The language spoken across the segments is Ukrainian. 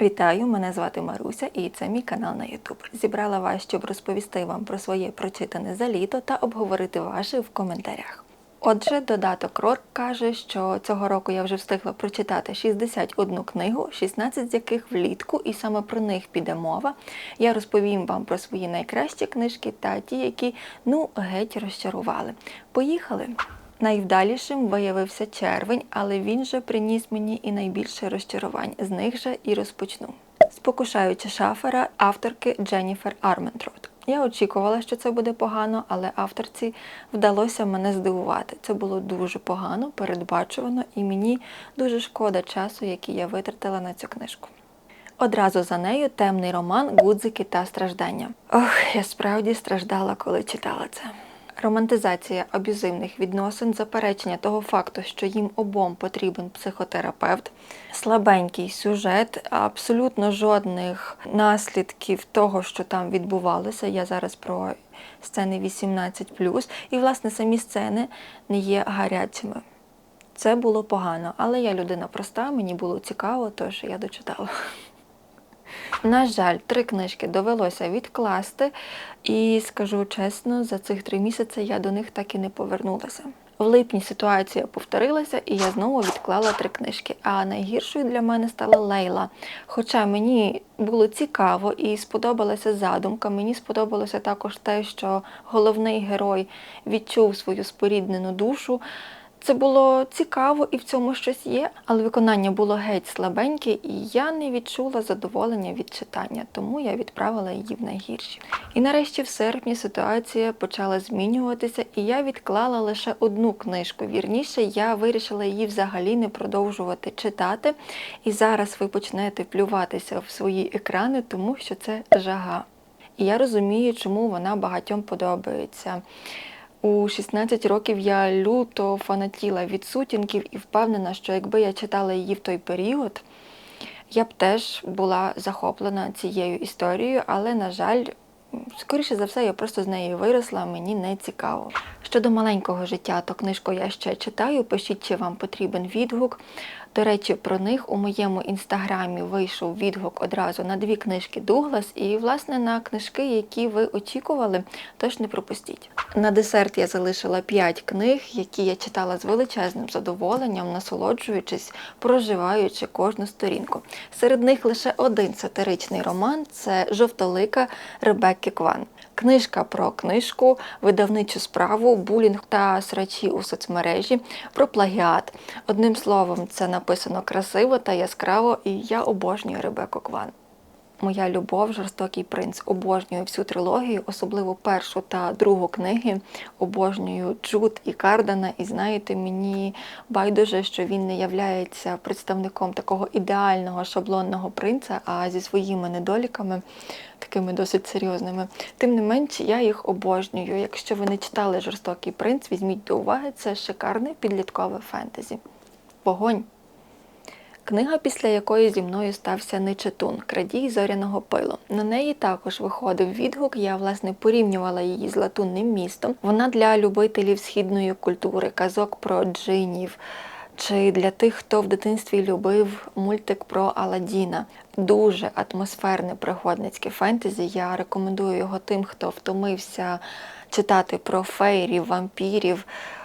Вітаю, мене звати Маруся і це мій канал на YouTube. Зібрала вас, щоб розповісти вам про своє прочитане за літо та обговорити ваше в коментарях. Отже, додаток Рорк каже, що цього року я вже встигла прочитати 61 книгу, 16 з яких влітку, і саме про них піде мова. Я розповім вам про свої найкращі книжки та ті, які ну геть розчарували. Поїхали! Найвдалішим виявився червень, але він же приніс мені і найбільше розчарувань. З них же і розпочну. Спокушаючи шафера авторки Дженніфер Арментрот. Я очікувала, що це буде погано, але авторці вдалося мене здивувати. Це було дуже погано, передбачувано, і мені дуже шкода часу, який я витратила на цю книжку. Одразу за нею темний роман Гудзики та страждання. Ох, я справді страждала, коли читала це. Романтизація аб'юзивних відносин, заперечення того факту, що їм обом потрібен психотерапевт, слабенький сюжет, абсолютно жодних наслідків того, що там відбувалося. Я зараз про сцени 18+, і, власне, самі сцени не є гарячими. Це було погано, але я людина проста, мені було цікаво, тож я дочитала. На жаль, три книжки довелося відкласти, і скажу чесно, за цих три місяці я до них так і не повернулася. В липні ситуація повторилася, і я знову відклала три книжки. А найгіршою для мене стала Лейла. Хоча мені було цікаво і сподобалася задумка, мені сподобалося також те, що головний герой відчув свою споріднену душу. Це було цікаво і в цьому щось є, але виконання було геть слабеньке, і я не відчула задоволення від читання, тому я відправила її в найгірші. І нарешті в серпні ситуація почала змінюватися, і я відклала лише одну книжку. Вірніше, я вирішила її взагалі не продовжувати читати. І зараз ви почнете плюватися в свої екрани, тому що це жага. І я розумію, чому вона багатьом подобається. У 16 років я люто фанатіла від сутінків і впевнена, що якби я читала її в той період, я б теж була захоплена цією історією, але, на жаль, скоріше за все, я просто з нею виросла, мені не цікаво. Щодо маленького життя, то книжку я ще читаю. Пишіть, чи вам потрібен відгук. До речі, про них у моєму інстаграмі вийшов відгук одразу на дві книжки Дуглас і, власне, на книжки, які ви очікували, тож не пропустіть. На десерт я залишила п'ять книг, які я читала з величезним задоволенням, насолоджуючись, проживаючи кожну сторінку. Серед них лише один сатиричний роман це Жовтолика Ребекки Кван. Книжка про книжку, видавничу справу, булінг та срачі у соцмережі, про плагіат. Одним словом, це написано красиво та яскраво, і я обожнюю Ребеку Кван. Моя любов, жорстокий принц. Обожнюю всю трилогію, особливо першу та другу книги. Обожнюю Джуд і Кардана. І знаєте, мені байдуже, що він не являється представником такого ідеального шаблонного принца, а зі своїми недоліками, такими досить серйозними. Тим не менше, я їх обожнюю. Якщо ви не читали Жорстокий принц, візьміть до уваги, це шикарне підліткове фентезі. Вогонь. Книга, після якої зі мною стався Нечетун Крадій зоряного пилу. На неї також виходив відгук. Я власне порівнювала її з латунним містом. Вона для любителів східної культури, казок про джинів. Чи для тих, хто в дитинстві любив мультик про Аладдіна. Дуже атмосферне пригодницьке фентезі. Я рекомендую його тим, хто втомився читати про фейрів, вампірів.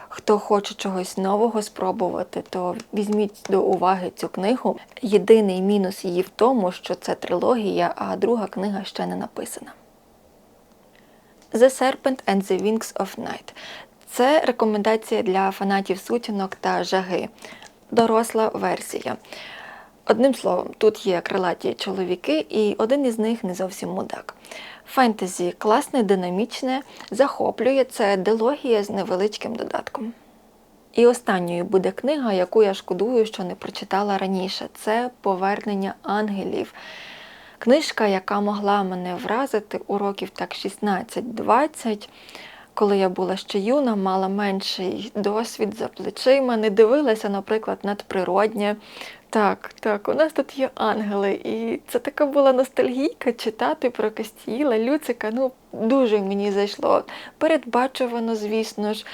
Хто хоче чогось нового спробувати, то візьміть до уваги цю книгу. Єдиний мінус її в тому, що це трилогія, а друга книга ще не написана. The Serpent and the Wings of Night. Це рекомендація для фанатів сутінок та жаги. Доросла версія. Одним словом, тут є крилаті чоловіки, і один із них не зовсім мудак. Фентезі класне, динамічне, захоплює це дилогія з невеличким додатком. І останньою буде книга, яку я шкодую, що не прочитала раніше. Це Повернення ангелів. Книжка, яка могла мене вразити у років так 16-20. Коли я була ще юна, мала менший досвід за плечима, не дивилася, наприклад, надприроднє. Так, так, у нас тут є ангели, і це така була ностальгійка читати про Кастіла, Люцика. Ну, дуже мені зайшло. Передбачувано, звісно ж.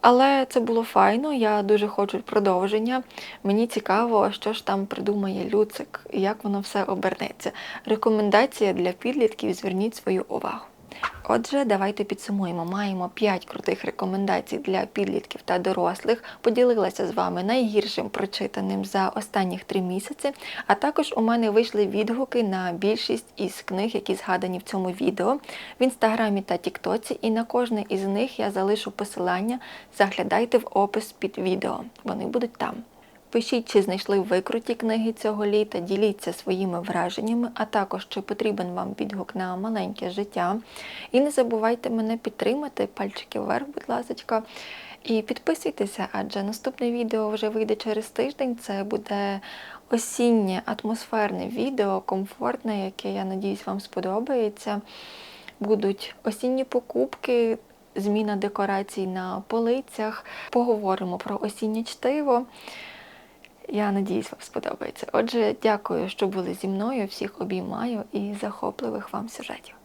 Але це було файно, я дуже хочу продовження. Мені цікаво, що ж там придумає Люцик і як воно все обернеться. Рекомендація для підлітків зверніть свою увагу. Отже, давайте підсумуємо. Маємо 5 крутих рекомендацій для підлітків та дорослих. Поділилася з вами найгіршим прочитаним за останніх 3 місяці. А також у мене вийшли відгуки на більшість із книг, які згадані в цьому відео в інстаграмі та тіктоці. І на кожне із них я залишу посилання. Заглядайте в опис під відео. Вони будуть там. Пишіть, чи знайшли ви круті книги цього літа, діліться своїми враженнями, а також чи потрібен вам відгук на маленьке життя. І не забувайте мене підтримати, пальчики вверх, будь ласка. І підписуйтеся, адже наступне відео вже вийде через тиждень. Це буде осіннє атмосферне відео, комфортне, яке, я надіюсь, вам сподобається. Будуть осінні покупки, зміна декорацій на полицях. Поговоримо про осіннє чтиво. Я надіюсь, вам сподобається. Отже, дякую, що були зі мною. Всіх обіймаю і захопливих вам сюжетів.